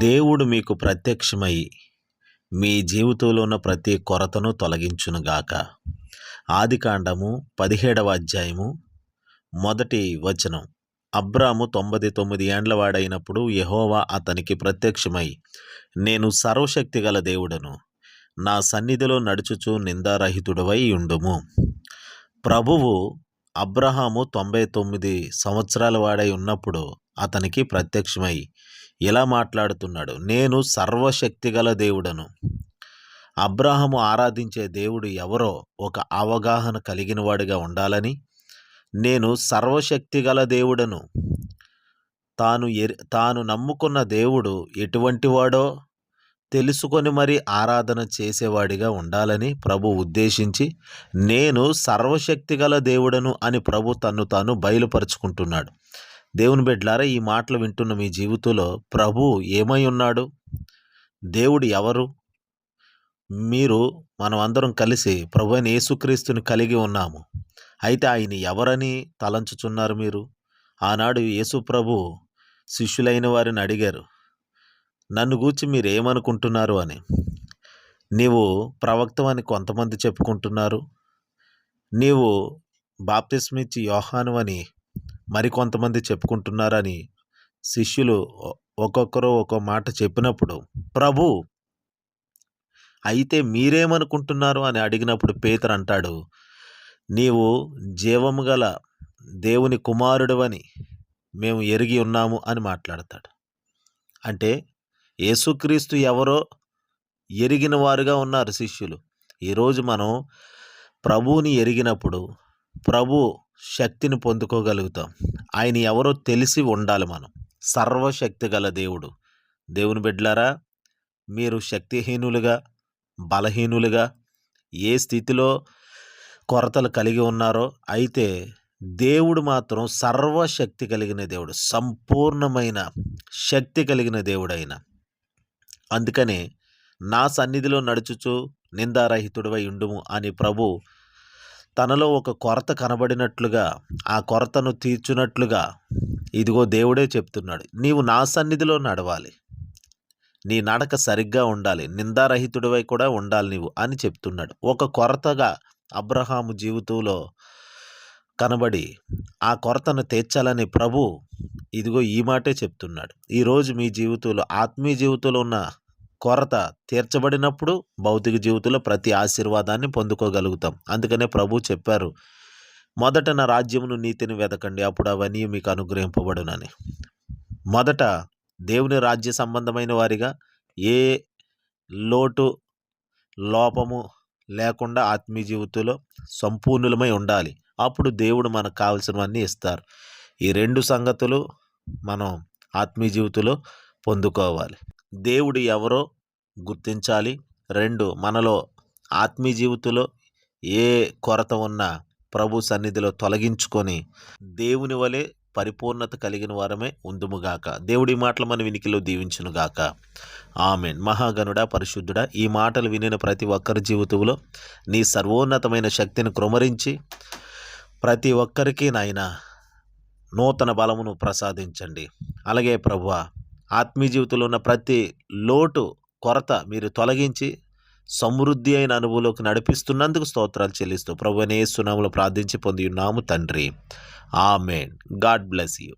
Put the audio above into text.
దేవుడు మీకు ప్రత్యక్షమై మీ జీవితంలో ఉన్న ప్రతి కొరతను తొలగించునుగాక. ఆదికాండము పదిహేడవ అధ్యాయము మొదటి వచనం. అబ్రాము తొంభై తొమ్మిది ఏండ్లవాడైనప్పుడు యహోవా అతనికి ప్రత్యక్షమై నేను సర్వశక్తి గల దేవుడను నా సన్నిధిలో నడుచుచు నిందారహితుడవై ఉండుము. ప్రభువు అబ్రహాము తొంభై తొమ్మిది సంవత్సరాల వాడై ఉన్నప్పుడు అతనికి ప్రత్యక్షమై ఇలా మాట్లాడుతున్నాడు నేను సర్వశక్తిగల దేవుడను. అబ్రాహము ఆరాధించే దేవుడు ఎవరో ఒక అవగాహన కలిగినవాడిగా ఉండాలని నేను సర్వశక్తిగల దేవుడను. తాను ఎరి తాను నమ్ముకున్న దేవుడు ఎటువంటి వాడో తెలుసుకొని మరి ఆరాధన చేసేవాడిగా ఉండాలని ప్రభు ఉద్దేశించి నేను సర్వశక్తిగల దేవుడను అని ప్రభు తన్ను తాను బయలుపరుచుకుంటున్నాడు. దేవుని బిడ్డలారా ఈ మాటలు వింటున్న మీ జీవితంలో ప్రభు ఏమై ఉన్నాడు? దేవుడు ఎవరు? మీరు మనం అందరం కలిసి ప్రభు అయిన యేసుక్రీస్తుని కలిగి ఉన్నాము. అయితే ఆయన ఎవరని తలంచుచున్నారు మీరు? ఆనాడు యేసు ప్రభు శిష్యులైన వారిని అడిగారు నన్ను గూర్చి మీరు ఏమనుకుంటున్నారు అని? నీవు ప్రవక్తవని కొంతమంది చెప్పుకుంటున్నారు. నీవు బాప్తిస్మిచ్చి యోహాను అని మరికొంతమంది చెప్పుకుంటున్నారని శిష్యులు ఒక్కొక్కరు ఒక్కో మాట చెప్పినప్పుడు ప్రభు అయితే మీరేమనుకుంటున్నారు? అని అడిగినప్పుడు పేతర్ అంటాడు నీవు జీవము గల దేవుని కుమారుడవని మేము ఎరిగి ఉన్నాము అని మాట్లాడతాడు. అంటే యేసుక్రీస్తు ఎవరో ఎరిగిన వారుగా ఉన్నారు శిష్యులు. ఈరోజు మనం ప్రభువుని ఎరిగినప్పుడు ప్రభు శక్తిని పొందుకోగలుగుతాం. ఆయన ఎవరో తెలిసి ఉండాలి మనం. సర్వశక్తి గల దేవుడు. దేవుని బిడ్డలారా మీరు శక్తిహీనులుగా బలహీనులుగా ఏ స్థితిలో కొరతలు కలిగి ఉన్నారో అయితే దేవుడు మాత్రం సర్వశక్తి కలిగిన దేవుడు. సంపూర్ణమైన శక్తి కలిగిన దేవుడైన అందుకనే నా సన్నిధిలో నడుచుచు నిందారహితుడివై ఉండుము అని ప్రభు తనలో ఒక కొరత కనబడినట్లుగా ఆ కొరతను తీర్చునట్లుగా ఇదిగో దేవుడే చెప్తున్నాడు. నీవు నా సన్నిధిలో నడవాలి. నీ నడక సరిగ్గా ఉండాలి. నిందారహితుడివై కూడా ఉండాలి నీవు అని చెప్తున్నాడు. ఒక కొరతగా అబ్రహాము జీవితంలో కనబడి ఆ కొరతను తీర్చాలని ప్రభు ఇదిగో ఈ మాటే చెప్తున్నాడు. ఈరోజు మీ జీవితంలో ఆత్మీయ జీవితంలో ఉన్న కొరత తీర్చబడినప్పుడు భౌతిక జీవితంలో ప్రతి ఆశీర్వాదాన్ని పొందుకోగలుగుతాం. అందుకనే ప్రభు చెప్పారు మొదట నా రాజ్యమును నీతిని వెతకండి అప్పుడు అవన్నీ మీకు అనుగ్రహింపబడునని. మొదట దేవుని రాజ్య సంబంధమైన వారిగా ఏ లోటు లోపము లేకుండా ఆత్మీయ జీవితంలో సంపూర్ణులమై ఉండాలి. అప్పుడు దేవుడు మనకు కావలసినవన్నీ ఇస్తారు. ఈ రెండు సంగతులు మనం ఆత్మీయ జీవితంలో పొందుకోవాలి. దేవుడు ఎవరో గుర్తించాలి. రెండు మనలో ఆత్మీయ జీవితంలో ఏ కొరత ఉన్నా ప్రభు సన్నిధిలో తొలగించుకొని దేవుని వలె పరిపూర్ణత కలిగిన వారమే ఉందుముగాక. దేవుడి మాటలు మన వినికిలో దీవించునుగాక. ఆమెన్. మహాగనుడ పరిశుద్ధుడా ఈ మాటలు వినిన ప్రతి ఒక్కరి జీవితంలో నీ సర్వోన్నతమైన శక్తిని క్రమరించి ప్రతి ఒక్కరికి నాయన నూతన బలమును ప్రసాదించండి. అలాగే ప్రభువా ఆత్మీయ జీవితంలో ఉన్న ప్రతి లోటు కొరత మీరు తొలగించి సమృద్ధి అయిన అనుభవంలోకి నడిపిస్తున్నందుకు స్తోత్రాలు చెల్లిస్తూ ప్రభు సునాములు ప్రార్థించి పొంది ఉన్నాము తండ్రి. ఆమెన్. God bless you.